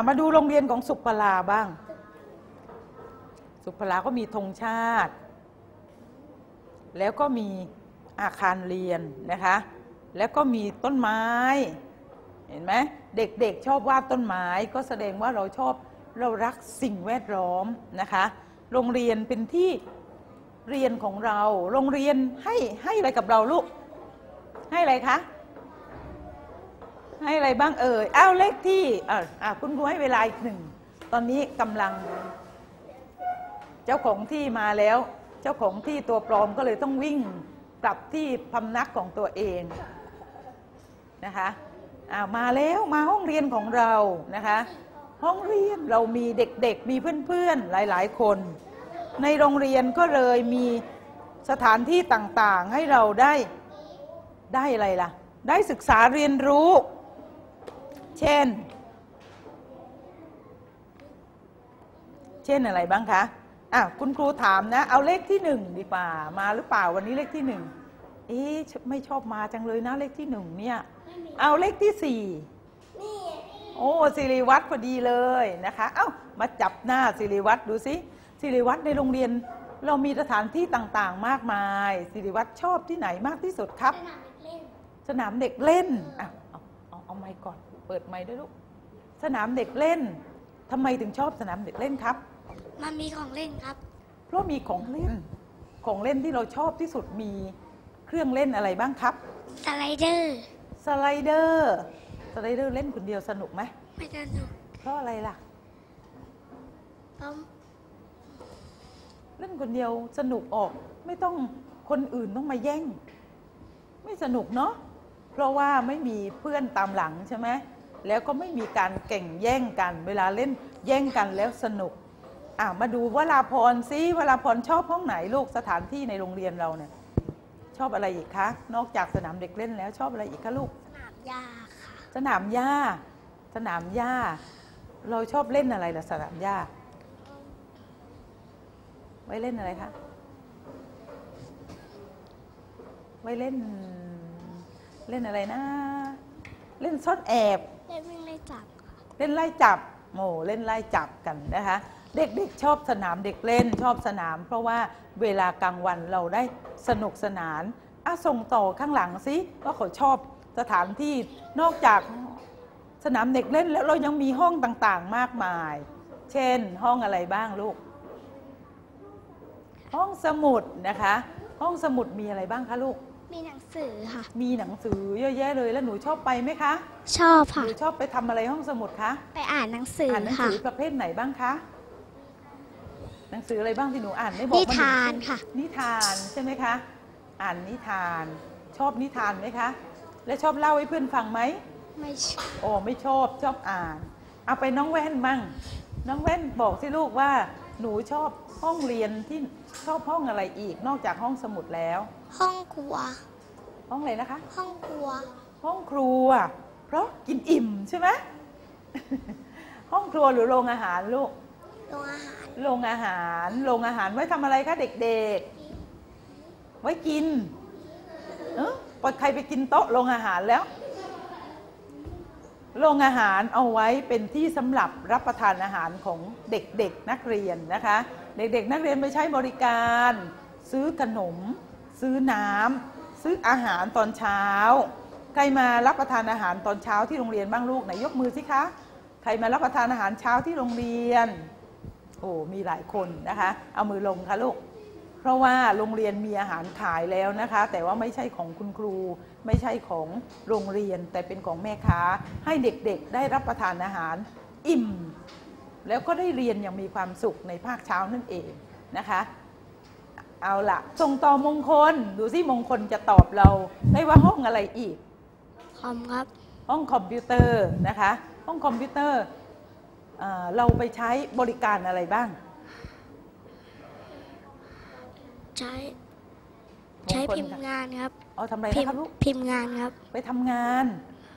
ามาดูโรงเรียนของสุขพลาบ้าง สุขพลาก็มีธงชาติ แล้วก็มีอาคารเรียนนะคะ แล้วก็มีต้นไม้ เห็นไหมเด็กๆชอบวาดต้นไม้ ก็แสดงว่าเราชอบเรารักสิ่งแวดล้อมนะคะ โรงเรียนเป็นที่เรียนของเรา โรงเรียนให้ให้อะไรกับเราลูก ให้อะไรคะ ให้อะไรบ้างเอ่ยอ้าวเลขที่อ่าอ่าคุณครูให้เวลาอีกหนึ่งตอนนี้กำลัง เจ้าของที่มาแล้ว เจ้าของที่ตัวปลอมก็เลยต้องวิ่งกลับที่พำนักของตัวเองนะคะอ้าวมาแล้วมาห้องเรียนของเรานะคะ ห้องเรียนเรามีเด็กๆ มีเพื่อนๆหลายๆคน ในโรงเรียนก็เลยมีสถานที่ต่างๆให้เราได้ได้อะไรล่ะ ได้ศึกษาเรียนรู้ เช่น เช่นอะไรบ้างคะอะคุณครูถามนะ เอาเลขที่หนึ่งดีกว่า มาหรือเปล่าวันนี้เลขที่หนึ่งเอ๊ะไม่ชอบมาจังเลยนะเลขที่หนึ่งเนี่ย เอาเลขที่สี่นี่โอ้สิริวัตรพอดีเลยนะคะ เอ้ามาจับหน้าสิริวัตรดูสิสิริวัตรในโรงเรียนเรามีสถานที่ต่างๆ มากมายสิริวัตรชอบที่ไหนมากที่สุดครับ สนามเด็กเล่นสนามเด็กเล่นอะเอาเอาเอาไมค์ก่อน เปิดไมค์ด้วยลูก สนามเด็กเล่นทำไมถึงชอบสนามเด็กเล่นครับ มันมีของเล่นครับ เพราะมีของเล่น ของเล่นที่เราชอบที่สุดมีเครื่องเล่นอะไรบ้างครับ สไลเดอร์ สไลเดอร์ สไลเดอร์เล่นคนเดียวสนุกไหม ไม่สนุก เพราะอะไรล่ะเพราะเล่นคนเดียวสนุกออก ไม่ต้องคนอื่นต้องมาแย่ง ไม่สนุกเนาะเพราะว่าไม่มีเพื่อนตามหลังใช่ไหม แล้วก็ไม่มีการเก่งแย่งกัน เวลาเล่นแย่งกันแล้วสนุกอะมาดูวลาพรซิวลาพรชอบห้องไหนลูกสถานที่ในโรงเรียนเราเนี่ยชอบอะไรอีกคะ นอกจากสนามเด็กเล่นแล้วชอบอะไรอีกคะลูก สนามหญ้าค่ะ สนามหญ้า สนามหญ้า เราชอบเล่นอะไรล่ะสนามหญ้า ไว้เล่นอะไรคะ ไว้เล่น เล่นอะไรนะ เล่นซ่อนแอบ ได้วิ่งได้จับค่ะเล่นไล่จับโมเล่นไล่จับกันนะคะ เด็กๆชอบสนามเด็กเล่นชอบสนาม เพราะว่าเวลากลางวันเราได้สนุกสนานอะส่งต่อข้างหลังสิว่าเขาชอบสถานที่นอกจากสนามเด็กเล่นแล้วเรายังมีห้องต่างๆมากมาย เช่นห้องอะไรบ้างลูก ห้องสมุดนะคะ ห้องสมุดมีอะไรบ้างคะลูก มีหนังสือค่ะ มีหนังสือเยอะแยะเลยแล้วหนูชอบไปไหมคะ ชอบหค่ะ นูชอบไปทำอะไรห้องสมุดคะไปอ่านหนังสืออ่านหนังค่ะ สือประเภทไหนบ้างคะหนังสืออะไรบ้างที่หนูอ่านได้บอกนิมาหทานชื่อค่ะ นิทานใช่ไหมคะ อ่านนิทาน ชอบนิทานไหมคะ และชอบเล่าให้เพื่อนฟังไหม ไม่ชอบโอ้ไม่ชอบชอบอ่าน เอาไปน้องแว่นมั่ง น้องแว่นบอกสิลูกว่า หนูชอบห้องเรียนที่ชอบห้องอะไรอีกนอกจากห้องสมุดแล้ว ห้องครัว ห้องอะไรนะคะ ห้องครัว ห้องครัว เพราะกินอิ่มใช่ไหมห้องครัวหรือโรงอาหารลูก โรงอาหาร โรงอาหาร โรงอาหารไว้ทำอะไรคะเด็กๆ ไว้กิน เออปล่อยใครไปกินโต๊ะโรงอาหารแล้ว โรงอาหารเอาไว้เป็นที่สำหรับรับประทานอาหารของเด็กๆนักเรียนนะคะ เด็กๆ นักเรียนไปใช้บริการ ซื้อขนม ซื้อน้ำซื้ออาหารตอนเช้า ใครมารับประทานอาหารตอนเช้าที่โรงเรียนบ้างลูกไหนยกมือสิคะใครมารับประทานอาหารเช้าที่โรงเรียนโอ้มีหลายคนนะคะ เอามือลงค่ะลูกเพราะว่าโรงเรียนมีอาหารขายแล้วนะคะ แต่ว่าไม่ใช่ของคุณครู ไม่ใช่ของโรงเรียน แต่เป็นของแม่ค้า ให้เด็กๆ ได้รับประทานอาหารอิ่ม แล้วก็ได้เรียนอย่างมีความสุขในภาคเช้านั่นเองนะคะ เอาละส่งต่อมงคล ดูสิมงคลจะตอบเราได้ว่าห้องอะไรอีกคอมครับ ห้องคอมพิวเตอร์นะคะ ห้องคอมพิวเตอร์เอ่อเราไปใช้บริการอะไรบ้าง ใช้มงคลใช้พิมพ์ค่ะงานครับเอาทำอะไรพินะมครับพ์ลูกพิมพ์งานครับ ไปทำงาน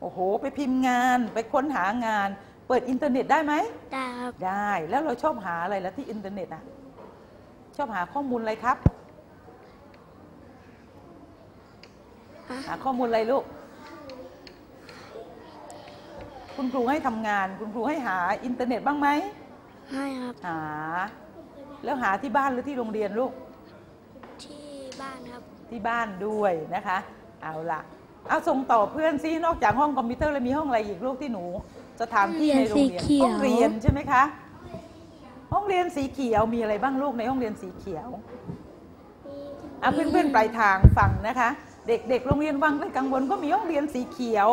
โอ้โห ไปพิมพ์งาน ไปค้นหางาน เปิดอินเทอร์เน็ตได้ไหมได้ครับ ได้ แล้วเราชอบหาอะไรแล้วที่อินเทอร์เน็ตอะช อบหาข้อมูลอะไรครับฮะหาข้อมูลอะไรลูกคคุณครูให้ทำงาน คุณครูให้หาอินเทอร์เน็ตบ้างไหมให้ครับ หา แล้วหาที่บ้านหรือที่โรงเรียนลูก ที่บ้านครับ ที่บ้านด้วยนะคะ เอาละเอาส่งต่อเพื่อนซิ นอกจากห้องคอมพิวเตอร์แล้วมีห้องอะไรอีกลูกที่หนู สถานที่ในโรงเรียนห้ห้อองงเรีเรียยนนใช่ไหมคะ ห้องเรียนสีเขียวมีอะไรบ้างลูกในห้องเรียนสีเขียวอะเพื่อนๆปลายทางฟังนะคะ เด็กๆโรงเรียนวังไร่กังวลก็มีห้องเรียนสีเขียว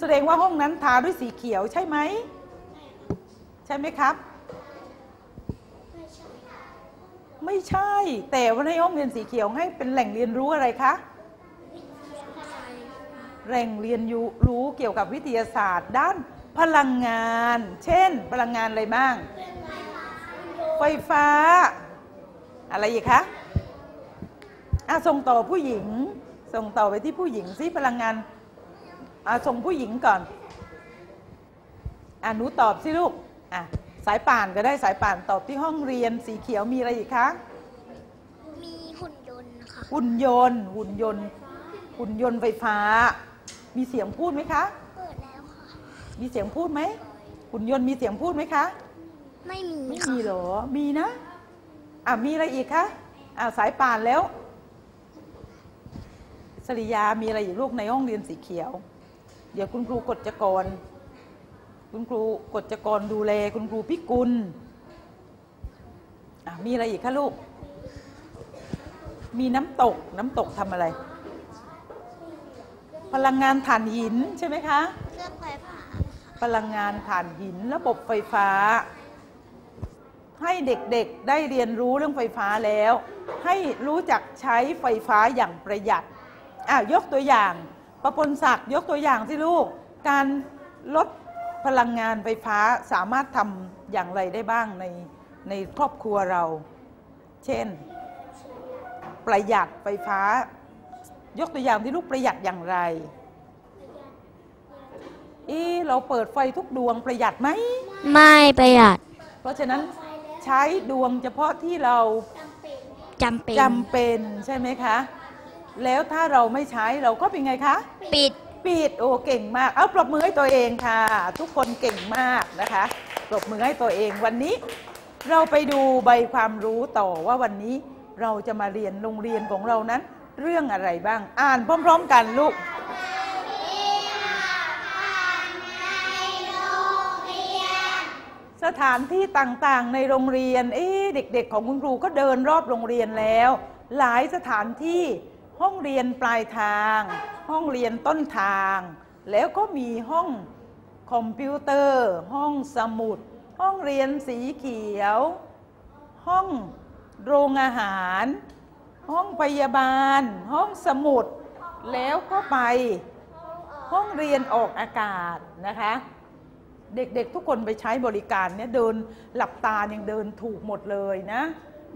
แสดงว่าห้องนั้นทาด้วยสีเขียวใช่ไหมใช่ไหมครับไม่ใช่ แต่ว่าในห้องเรียนสีเขียวให้เป็นแหล่งเรียนรู้อะไรคะแหล่งเรียนรู้รู้เกี่ยวกับวิทยาศาสตร์ ด้านพลังงาน เช่น พลังงานอะไรบ้าง ไฟฟ้า อะไรอีกคะอะส่งต่อผู้หญิง ส่งต่อไปที่ผู้หญิงซิพลังงานอะส่งผู้หญิงก่อนอะหนูตอบสิลูกอะสายป่านก็ได้สายป่านตอบที่ห้องเรียนสีเขียวมีอะไรอีกคะมีหุ่นยนต์นะคะหุ่นยนต์หุ่นยนต์หุ่นยนต์ไฟฟ้า มีเสียงพูดไหมคะ เปิดแล้วค่ะ มีเสียงพูดไหมหุ่นยนต์มีเสียงพูดไหมคะ ไม่มีไม่ค่ะมีเหรอ มีนะ อะ มีอะไรอีกคะ อะ สายป่านแล้ว สริยา มีอะไรอยู่ลูกในห้องเรียนสีเขียว เดี๋ยวคุณครูกฎจกร คุณครูกฎจกรดูแล คุณครูพิกุล อะ มีอะไรอีกคะลูก มีน้ำตก น้ำตกทำอะไร พลังงานถ่านหินใช่ไหมคะ เครื่องไฟฟ้า พลังงานถ่านหิน ระบบไฟฟ้า ให้เด็กๆได้เรียนรู้เรื่องไฟฟ้าแล้ว ให้รู้จักใช้ไฟฟ้าอย่างประหยัดอะยกตัวอย่าง ประพลศักดิ์ยกตัวอย่างสิลูก การลดพลังงานไฟฟ้าสามารถทำอย่างไรได้บ้างในในครอบครัวเรา เช่น ประหยัดไฟฟ้า ยกตัวอย่างที่ลูกประหยัดอย่างไรเอ๊ะเราเปิดไฟทุกดวงประหยัดไหม ไม่ประหยัด เพราะฉะนั้น ใช้ดวงเฉพาะที่เราจำเป็นจำเป็นใช่ไหมคะ แล้วถ้าเราไม่ใช้เราก็เป็นไงคะ ปิดปิดโอ้เก่งมาก เอาปรบมือให้ตัวเองค่ะ ทุกคนเก่งมากนะคะ ปรบมือให้ตัวเองวันนี้ เราไปดูใบความรู้ต่อว่าวันนี้เราจะมาเรียนโรงเรียนของเรานั้น เรื่องอะไรบ้าง อ่านพร้อม ๆ กันลูก สถานที่ต่างๆ ในโรงเรียน เอ๊เด็กๆ ของคุณครูก็เดินรอบโรงเรียนแล้ว หลายสถานที่ห้องเรียนปลายทาง ห้องเรียนต้นทาง แล้วก็มีห้องคอมพิวเตอร์ ห้องสมุด ห้องเรียนสีเขียว ห้องโรงอาหาร ห้องพยาบาล ห้องสมุด แล้วก็ไปห้องเรียนออกอากาศนะคะ เด็กๆ ทุกคนไปใช้บริการเนี่ยเดินหลับตายังเดินถูกหมดเลยนะ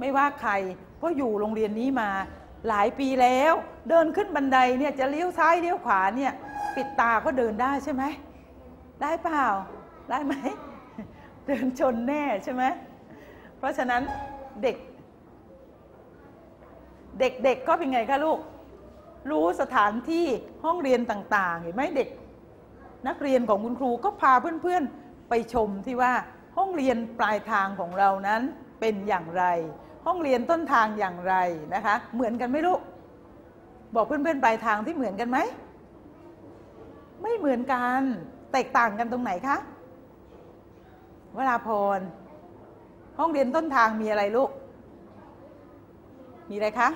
ไม่ว่าใครเพราะอยู่โรงเรียนนี้มาหลายปีแล้ว เดินขึ้นบันไดเนี่ยจะเลี้ยวซ้ายเลี้ยวขวาเนี่ยปิดตาก็เดินได้ใช่ไหมได้เปล่าได้ไหมเดินชนแน่ใช่ไหมเพราะฉะนั้นเด็ก เด็กๆก็เป็นไงคะลูก รู้สถานที่ห้องเรียนต่างๆเห็นไหมเด็ก นักเรียนของคุณครูก็พาเพื่อนๆไปชมที่ว่าห้องเรียนปลายทางของเรานั้นเป็นอย่างไร ห้องเรียนต้นทางอย่างไรนะคะ เหมือนกันไหมลูกบอกเพื่อนๆปลายทางที่เหมือนกันไหมไม่เหมือนกันแตกต่างกันตรงไหนคะวราพรห้องเรียนต้นทางมีอะไรลูก มีอะไรคะ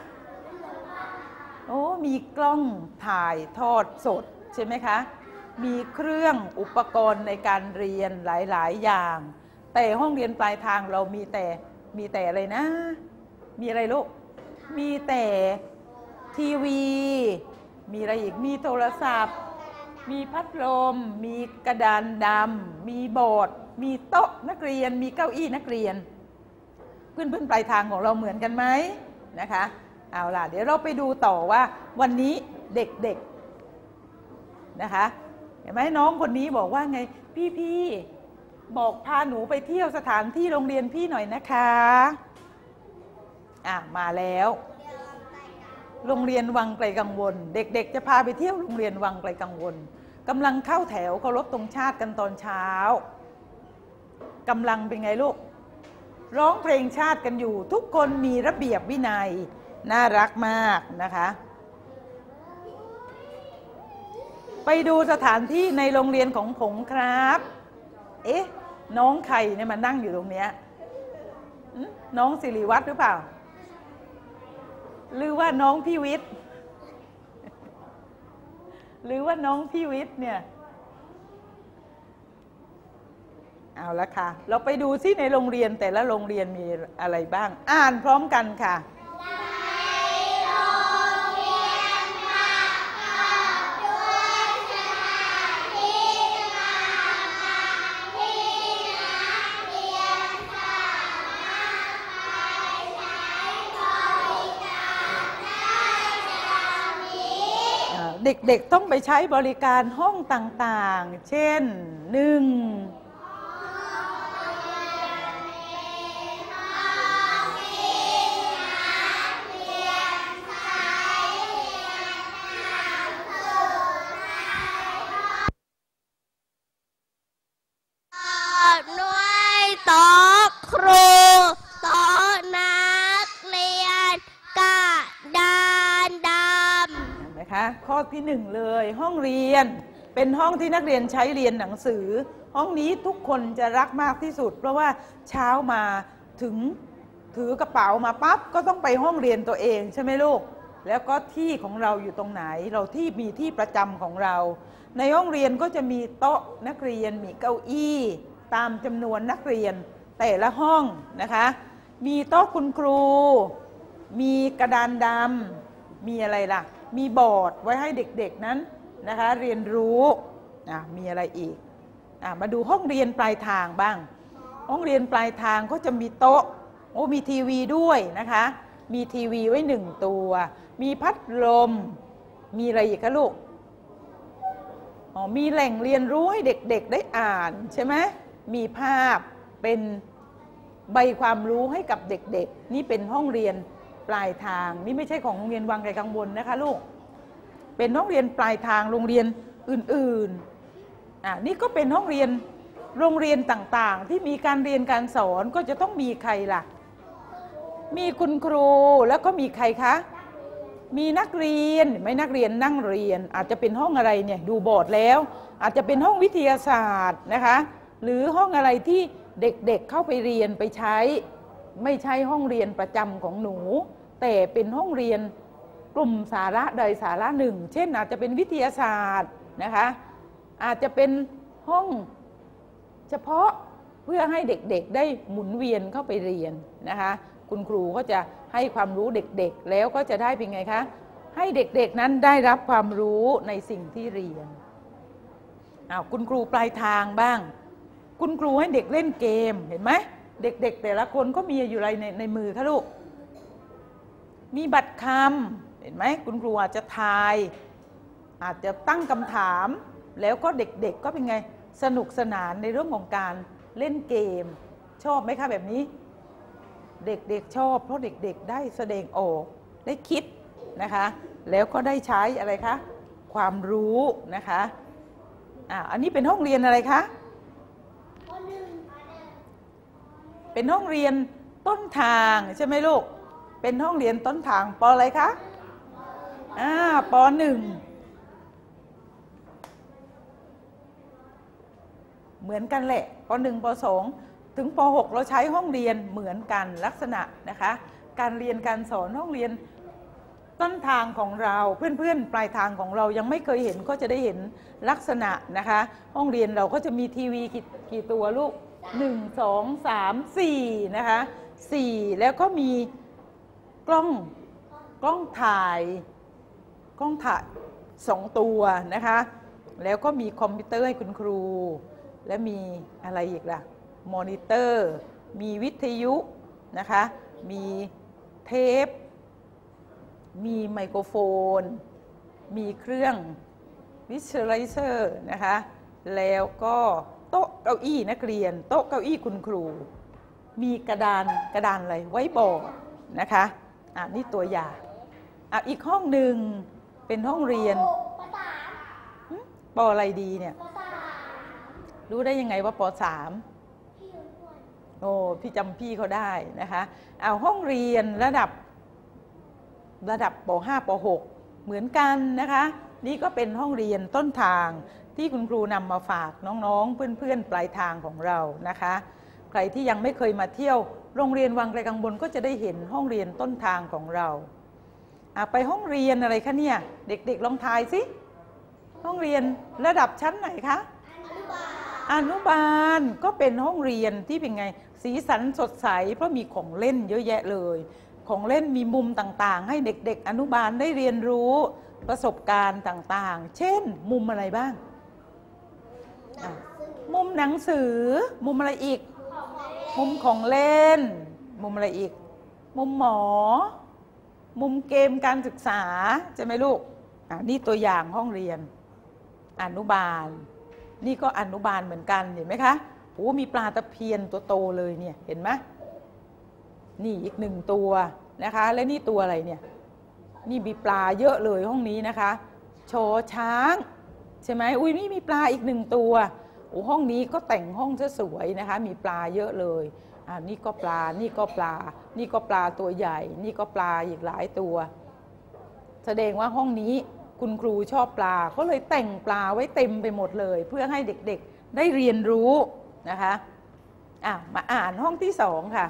โอ้ มีกล้องถ่ายทอดสดใช่ไหมคะ มีเครื่องอุปกรณ์ในการเรียนหลาย ๆ อย่าง แต่ห้องเรียนปลายทางเรามีแต่มีแต่อะไรนะ มีอะไรลูก มีแต่ทีวี มีอะไรอีก มีโทรศัพท์ มีพัดลม มีกระดานดำ มีบอร์ด มีโต๊ะนักเรียน มีเก้าอี้นักเรียน เพื่อนๆปลายทางของเราเหมือนกันไหมนะคะ เอาล่ะ เดี๋ยวเราไปดูต่อว่าวันนี้เด็กๆนะคะ เห็นไหมน้องคนนี้บอกว่าไงพี่ๆบอกพาหนูไปเที่ยวสถานที่โรงเรียนพี่หน่อยนะคะอะมาแล้ว โรงเรียนวังไกลกังวล เด็กๆ จะพาไปเที่ยวโรงเรียนวังไกลกังวลกกำลังเข้าแถวเคารพตรงชาติกันตอนเช้ากำลังเป็นไงลูก ร้องเพลงชาติกันอยู่ ทุกคนมีระเบียบวินัย น่ารักมากนะคะ ไปดูสถานที่ในโรงเรียนของผมครับ เอ๊ะ น้องใครเนี่ยมานั่งอยู่ตรงเนี้ยน้องสิริวัตรหรือเปล่า หรือว่าน้องพี่วิทย์ หรือว่าน้องพี่วิทย์เนี่ย เอาละค่ะ เราไปดูซิในโรงเรียนแต่ละโรงเรียนมีอะไรบ้าง อ่านพร้อมกันค่ะ เด็กๆต้องไปใช้บริการห้องต่างๆ เช่นหนึ่ง ข้อที่หนึ่งเลย ห้องเรียน เป็นห้องที่นักเรียนใช้เรียนหนังสือ ห้องนี้ทุกคนจะรักมากที่สุด เพราะว่าเช้ามาถึงถือกระเป๋ามาปั๊บก็ต้องไปห้องเรียนตัวเองใช่ไหมลูก แล้วก็ที่ของเราอยู่ตรงไหน เราที่มีที่ประจำของเรา ในห้องเรียนก็จะมีโต๊ะนักเรียนมีเก้าอี้ ตามจำนวนนักเรียนแต่ละห้องนะคะ มีโต๊ะคุณครู มีกระดานดำมีอะไรล่ะ มีบอร์ดไว้ให้เด็กๆนั้นนะคะเรียนรู้มีอะไรอีกอมาดูห้องเรียนปลายทางบ้าง ห้องเรียนปลายทางก็จะมีโต๊ะโอ้มีทีวีด้วยนะคะ มีทีวีไว้หนึ่งตัว มีพัดลม มีอะไรอีกคะลูกอ๋อมีแหล่งเรียนรู้ให้เด็กๆได้อ่านใช่ไหมมีภาพเป็นใบความรู้ให้กับเด็กๆ นี่เป็นห้องเรียน ปลายทาง นี่ไม่ใช่ของโรงเรียนวังไกลกังวลนะคะลูก เป็นห้องเรียนปลายทางโรงเรียนอื่นๆอ่านี่ก็เป็นห้องเรียนโรงเรียนต่างๆ ที่มีการเรียนการสอนก็จะต้องมีใครล่ะ มีคุณครูแล้วก็มีใครคะมีนักเรียนไม่นักเรียนนั่งเรียน อาจจะเป็นห้องอะไรเนี่ยดูบอร์ดแล้ว อาจจะเป็นห้องวิทยาศาสตร์นะคะ หรือห้องอะไรที่เด็กๆเเข้าไปเรียนไปใช้ ไม่ใช่ห้องเรียนประจำของหนู แต่เป็นห้องเรียนกลุ่มสาระใดสาระหนึ่ง เช่นอาจจะเป็นวิทยาศาสตร์นะคะอาจจะเป็นห้องเฉพาะเพื่อให้เด็กๆได้หมุนเวียนเข้าไปเรียนนะคะคุณครูก็จะให้ความรู้เด็กๆ แล้วก็จะได้เป็นไงคะให้เด็กๆนั้นได้รับความรู้ในสิ่งที่เรียนอ้าวคุณครูปลายทางบ้าง คุณครูให้เด็กเล่นเกมเห็นไหมเด็กๆ แต่ละคนก็มีอยู่อะไรในในมือคะลูก มีบัตรคำเห็นไหมคุณครูอาจจะทาย อาจจะตั้งคำถาม แล้วก็เด็กๆก็เป็นไงสนุกสนานในเรื่องของการเล่นเกม ชอบไหมคะแบบนี้ เด็กๆชอบ เพราะเด็กๆ ได้แสดงออกได้คิดนะคะ แล้วก็ได้ใช้อะไรคะความรู้นะคะอ่าอันนี้เป็นห้องเรียนอะไรคะเป็นห้องเรียนต้นทางใช่ไหมลูก เป็นห้องเรียนต้นทางปออะไรคะอ่าปหนึ่งเหมือนกันแหละปหนึ่งปสองถึงปหกเราใช้ห้องเรียนเหมือนกันลักษณะนะคะ การเรียนการสอนห้องเรียนต้นทางของเราเพื่อนๆ ปลายทางของเรายังไม่เคยเห็นก็จะได้เห็นลักษณะนะคะ ห้องเรียนเราก็จะมีทีวีกี่กี่ตัวลูกหนึ่งสองสามสี่นะคะสี่แล้วก็มี กล้องกล้องถ่ายกล้องถ่ายสองตัวนะคะ แล้วก็มีคอมพิวเตอร์ให้คุณครู และมีอะไรอีกล่ะมอนิเตอร์ มีวิทยุนะคะ มีเทป มีไมโครโฟน มีเครื่องวิช a ไลเซอร์นะคะ แล้วก็โต๊ะเก้าอี้นักเรียน โต๊ะเก้าอี้คุณครู มีกระดานกระดานอะไรไว้บอร์ดนะคะ อะนี่ตัวอย่างอะอีกห้องหนึ่งเป็นห้องเรียนหึปออะไรดีเนี่ยรู้ได้ยังไงว่าปสามโอ้พี่จำพี่เขาได้นะคะเอาห้องเรียนระดับระดับป .5 ป .6 เหมือนกันนะคะ นี่ก็เป็นห้องเรียนต้นทางที่คุณครูนำมาฝากน้องๆ เพื่อนๆ ปลายทางของเรานะคะ ใครที่ยังไม่เคยมาเที่ยว โรงเรียนวังไกลกังบนก็จะได้เห็นห้องเรียนต้นทางของเราอะไปห้องเรียนอะไรคะเนี่ย เด็กๆลองทายสิห้องเรียนระดับชั้นไหนคะอนุบาลก็เป็นห้องเรียนที่เป็นไง สีสันสดใส เพราะมีของเล่นเยอะแยะเลย ของเล่นมีมุมต่างๆ ให้เด็กๆ อนุบาลได้เรียนรู้ประสบการณ์ต่างๆ เช่น มุมอะไรบ้างอะมุมหนังสือ มุมอะไรอีก มุมของเล่น มุมอะไรอีก มุมหมอ มุมเกมการศึกษาใช่ไหมลูกอะนี่ตัวอย่างห้องเรียน อนุบาล นี่ก็อนุบาลเหมือนกันเห็นไหมคะโอ้มีปลาตะเพียนตัวโตเลยเนี่ยเห็นไหมนี่อีกหนึ่งตัวนะคะ และนี่ตัวอะไรเนี่ยนี่มีปลาเยอะเลยห้องนี้นะคะ โชช้าง ใช่ไหมอุ้ยนี่มีปลาอีกหนึ่งตัว โอ้ห้องนี้ก็แต่งห้องซะสวยนะคะ มีปลาเยอะเลยอ่านี่ก็ปลา นี่ก็ปลา นี่ก็ปลาตัวใหญ่ นี่ก็ปลาอีกหลายตัว แสดงว่าห้องนี้คุณครูชอบปลาก็เลยแต่งปลาไว้เต็มไปหมดเลย เพื่อให้เด็กๆได้เรียนรู้นะคะอะมาอ่านห้องที่สองค่ะ